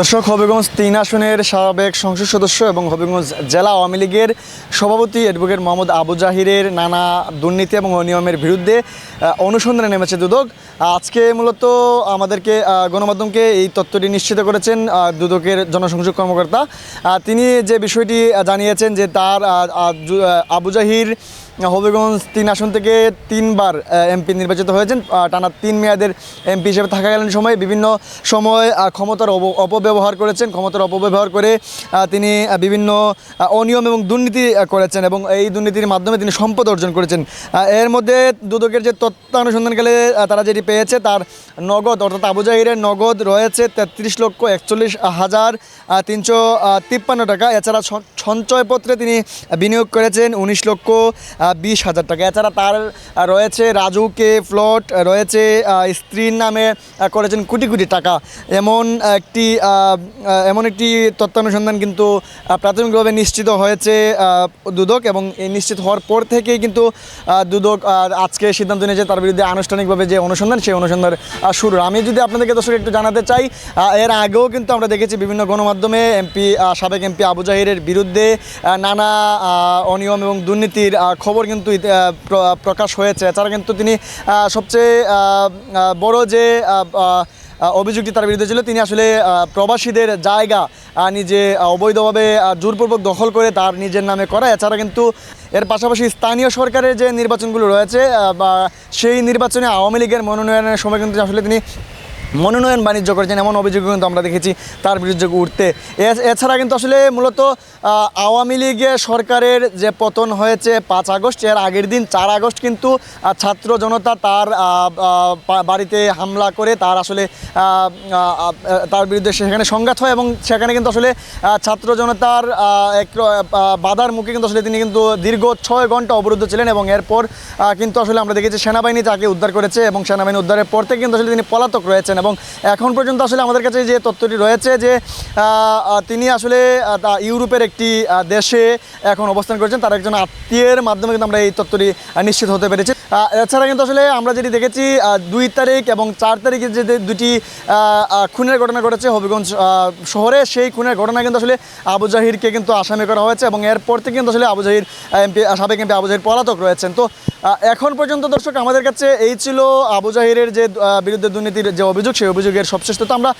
দর্শক, হবিগঞ্জ তিন আসনের সাবেক সংসদ সদস্য এবং হবিগঞ্জ জেলা আওয়ামী লীগের সভাপতি অ্যাডভোকেট মোহাম্মদ আবু জাহিরের নানা দুর্নীতি এবং অনিয়মের বিরুদ্ধে অনুসন্ধানে নেমেছে দুদক। আজকে মূলত আমাদেরকে গণমাধ্যমকে এই তথ্যটি নিশ্চিত করেছেন দুদকের জনসংযোগ কর্মকর্তা। তিনি যে বিষয়টি জানিয়েছেন যে তার আবু জাহির হবিগঞ্জ তিন আসন থেকে তিনবার এমপি নির্বাচিত হয়েছেন। টানা তিন মেয়াদের এমপি হিসেবে থাকাকালীন সময়ে বিভিন্ন সময় ক্ষমতার অপব্যবহার করেছেন। ক্ষমতার অপব্যবহার করে তিনি বিভিন্ন অনিয়ম এবং দুর্নীতি করেছেন এবং এই দুর্নীতির মাধ্যমে তিনি সম্পদ অর্জন করেছেন। এর মধ্যে দুদকের যে তথ্যানুসন্ধানকালে আহ, তারা যেটি পেয়েছে তার নগদ অর্থাৎ আবু জাহিরের নগদ রয়েছে তেত্রিশ লক্ষ একচল্লিশ হাজার তিনশো তিপ্পান্ন টাকা। এছাড়া সঞ্চয়পত্রে তিনি বিনিয়োগ করেছেন উনিশ লক্ষ বিশ হাজার টাকা। এছাড়া তার রয়েছে রাজুকে ফ্লট রয়েছে স্ত্রীর নামে করেছেন কোটি কোটি টাকা। এমন একটি এমন একটি তথ্যানুসন্ধান কিন্তু প্রাথমিকভাবে নিশ্চিত হয়েছে দুদক এবং এই নিশ্চিত হওয়ার পর থেকেই কিন্তু দুদক আজকে সিদ্ধান্ত নিয়েছে তার বিরুদ্ধে আনুষ্ঠানিকভাবে যে অনুসন্ধান সেই অনুসন্ধান শুরু। আমি যদি আপনাদেরকে দর্শক একটু জানাতে চাই এর আগেও কিন্তু আমরা দেখেছি বিভিন্ন গণমাধ্যমে এমপি সাবেক এমপি আবু জাহিরের বিরুদ্ধে নানা অনিয়ম এবং দুর্নীতির আহ, খবর কিন্তু প্রকাশ হয়েছে। এছাড়া কিন্তু তিনি সবচেয়ে বড় যে অভিযোগটি তার বিরুদ্ধে ছিল, তিনি আসলে প্রবাসীদের জায়গা নিজে অবৈধভাবে জোরপূর্বক দখল করে তার নিজের নামে করা। এছাড়া কিন্তু এর পাশাপাশি স্থানীয় সরকারের যে নির্বাচনগুলো রয়েছে বা সেই নির্বাচনে আওয়ামী লীগের মনোনয়নের সময় কিন্তু আসলে তিনি মনোনয়ন বাণিজ্য করেছেন, এমন অভিযোগ কিন্তু আমরা দেখেছি তার বিরুদ্ধে উঠতে। এছাড়া কিন্তু আসলে মূলত আওয়ামী লীগের সরকারের যে পতন হয়েছে পাঁচ আগস্ট, এর আগের দিন চার আগস্ট কিন্তু ছাত্র জনতা তার বাড়িতে হামলা করে তার আসলে তার বিরুদ্ধে সেখানে সংঘাত হয় এবং সেখানে কিন্তু আসলে ছাত্র জনতার এক বাধার মুখে কিন্তু আসলে তিনি কিন্তু দীর্ঘ ছয় ঘণ্টা অবরুদ্ধ ছিলেন এবং এরপর কিন্তু আসলে আমরা দেখেছি সেনাবাহিনী তাকে উদ্ধার করেছে এবং সেনাবাহিনী উদ্ধারের পর থেকে কিন্তু আসলে তিনি পলাতক রয়েছেন এবং এখন পর্যন্ত আসলে আমাদের কাছে যে তথ্যটি রয়েছে যে তিনি আসলে ইউরোপের একটি দেশে এখন অবস্থান করেছেন। তার একজন আত্মীয়ের মাধ্যমে কিন্তু আমরা এই তথ্যটি নিশ্চিত হতে পেরেছি। এছাড়া কিন্তু আসলে আমরা যেটি দেখেছি দুই তারিখ এবং চার তারিখে যে দুটি খুনের ঘটনা ঘটেছে হবিগঞ্জ শহরে, সেই খুনের ঘটনা কিন্তু আসলে আবু জাহিরকে কিন্তু আসামি করা হয়েছে এবং এরপর থেকে কিন্তু আসলে আবু জাহির এমপি সাবেক এমপি আবু জাহির পলাতক রয়েছেন। তো এখন পর্যন্ত দর্শক, আমাদের কাছে এই ছিল আবু জাহিরের যে বিরুদ্ধে দুর্নীতির যে সেই অভিযোগের সবশেষ তো আমরা